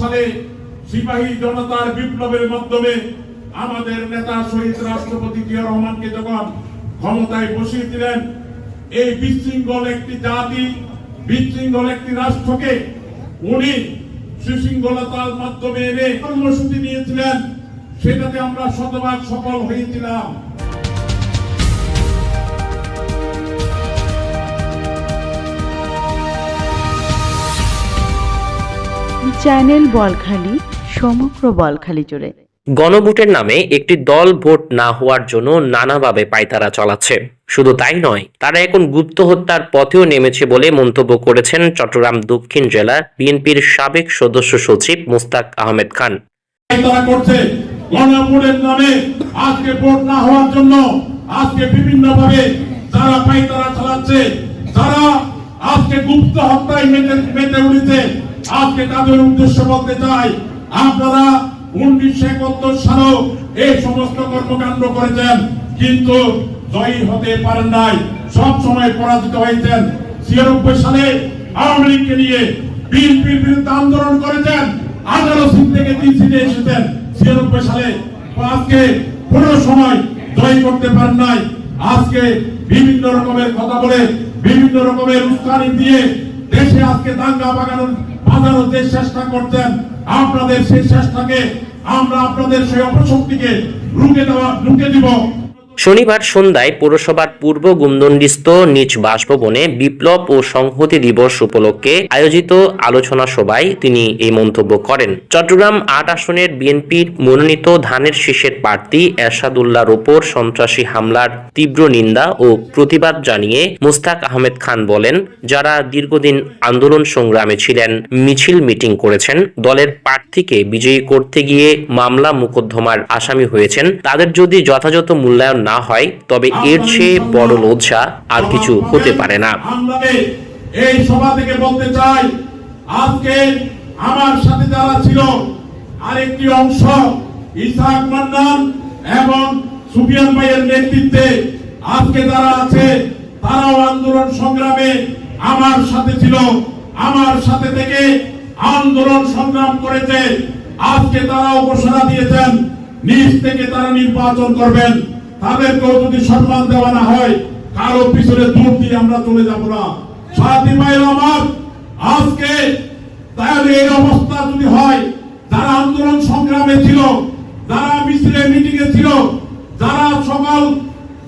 সালে সিপাহী জনতার বিপ্লবের মাধ্যমে আমাদের নেতা শহীদ রাষ্ট্রপতি জিয়া রহমানকে যখন ক্ষমতায় বসিয়েছিলেন এই বিশৃঙ্খল একটি জাতি, বিশৃঙ্খল একটি রাষ্ট্রকে উনি সুশৃঙ্খলতার মাধ্যমে এনে কর্মসূচি নিয়েছিলেন, সেটাতে আমরা শতভাগ সফল হয়েছিলাম। চ্যানেল বলখালি সমগ্র বলখালি জুড়ে। গণভোটের নামে একটি দল ভোট না হওয়ার জন্য নানাভাবে পায়তারা চালাচ্ছে। শুধু তাই নয় তারা এখন গুপ্ত হত্যার পথেও নেমেছে বলে মন্তব্য করেছেন চট্টগ্রাম দক্ষিণ জেলা বিএনপির সাবেক সদস্য সচিব মুস্তাক আহমেদ খান। তারা করছে গণভোটের নামে আজকে ভোট না হওয়ার জন্য আজকে বিভিন্ন ভাবে যারা পাইতারা চালাচ্ছে যারা আজকে গুপ্ত হত্যায় মেতে মেতে উঠেছে আজকে তাদের উদ্দেশ্য বলতে চাই, আপনারা উনিশশো একাত্তর সালেও এই সমস্ত কর্মকাণ্ড করেছেন, কিন্তু জয়ী হতে পারেন নাই। সব সময় পরাজিত হয়েছেন। ছিয়ানব্বই সালে আওয়ামী লীগকে নিয়ে বিএনপির বিরুদ্ধে আন্দোলন করেছেন, আঠারো সিট থেকে তিন সিটে এসেছেন। ছিয়ানব্বই সালে আজকে কোনো সময় জয় করতে পারেন নাই। আজকে বিভিন্ন রকমের কথা বলে, বিভিন্ন রকমের উস্কানি দিয়ে দেশে আজকে দাঙ্গা বাগানোর যে চেষ্টা করতেন। আপনাদের সেই চেষ্টাকে আমরা আপনাদের সেই অপশক্তিকে রুখে দেওয়া রুখে দিব। শনিবার সন্ধ্যায় পৌরসভার পূর্ব গুমদন্ডিস্থ নিজ বাসভবনে বিপ্লব ও সংহতি দিবস উপলক্ষে আয়োজিত আলোচনা সভায় তিনি এই মন্তব্য করেন। চট্টগ্রাম আট আসনের বিএনপির মনোনীত ধানের শীষের প্রার্থী এরশাদুল্লাহর ওপর সন্ত্রাসী হামলার তীব্র নিন্দা ও প্রতিবাদ জানিয়ে মুস্তাক আহমেদ খান বলেন, যারা দীর্ঘদিন আন্দোলন সংগ্রামে ছিলেন, মিছিল মিটিং করেছেন, দলের প্রার্থীকে বিজয়ী করতে গিয়ে মামলা মোকদ্দমার আসামি হয়েছেন, তাদের যদি যথাযথ মূল্যায়ন না হয়, তবে এর চেয়ে বড় লজ্জা আর কিছু হতে পারে না। এই সভা থেকে বলতে চাই, আজকে আমার সাথে যারা ছিল, আরেকটি অংশ ইসাক মান্নান এবং সুফিয়ান ভাইয়ের নেতৃত্বে আজকে যারা আছে, তারাও আন্দোলন সংগ্রামে আমার সাথে ছিল। আমার সাথে থেকে আন্দোলন সংগ্রাম করেছে। আজকে তারাও ঘোষণা দিয়েছেন, নিজ থেকে তারা নির্বাচন করবেন। তাদেরকেও যদি সম্মান দেওয়া না হয়, কারও পিছনে দূর দিয়ে আমরা চলে যাব না। আমার, আজকে তাহলে এই অবস্থা যদি হয়, যারা আন্দোলন সংগ্রামে ছিল, যারা মিছিলে মিটিং ছিল, যারা সকল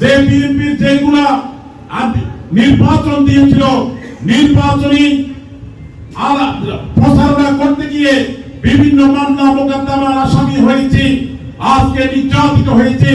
যে বিএনপির যেগুলা নির্বাচন দিয়েছিল, নির্বাচনী প্রচারণা করতে গিয়ে বিভিন্ন মামলা মোকদ্দমার আসামি হয়েছি, আজকে নির্যাতিত হয়েছি।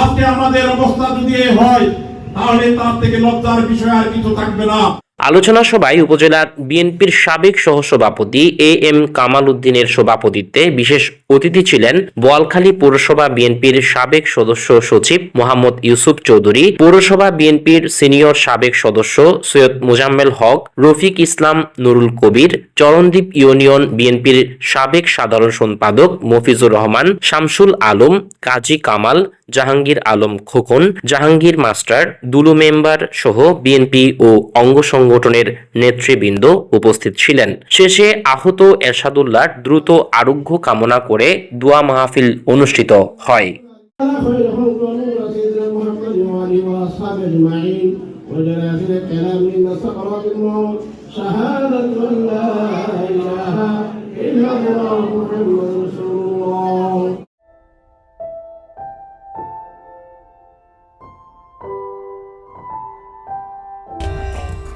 আজকে আমাদের অবস্থা যদি হয় তাহলে তার থেকে লজ্জার বিষয় আর কিছু থাকবে না। আলোচনা সভায় উপজেলার বিএনপির সাবেক সহসভাপতি এ এম কামাল উদ্দিনের সভাপতিত্বে বিশেষ অতিথি ছিলেন বোয়ালখালী পৌরসভা বিএনপির সাবেক সদস্য সচিব মোহাম্মদ ইউসুফ চৌধুরী, পৌরসভা বিএনপির সিনিয়র সাবেক সদস্য সৈয়দ মোজাম্মেল হক, রফিক ইসলাম নুরুল কবির, চরণদ্বীপ ইউনিয়ন বিএনপির সাবেক সাধারণ সম্পাদক মফিজুর রহমান, শামসুল আলম, কাজী কামাল, জাহাঙ্গীর আলম খোকন, জাহাঙ্গীর মাস্টার, দুলু মেম্বার সহ বিএনপি ও অঙ্গ সংগঠনের নেতৃবৃন্দ উপস্থিত ছিলেন শেষে আহত এরশাদুল্লাহ দ্রুত আরোগ্য কামনা করে দোয়া মাহফিল অনুষ্ঠিত হয় على خير خلق ونور سيدنا محمد وآله وأصحابه أجمعين وجل آخر الكلام من سقرات الموت شهادة أن لا إله إلا الله محمد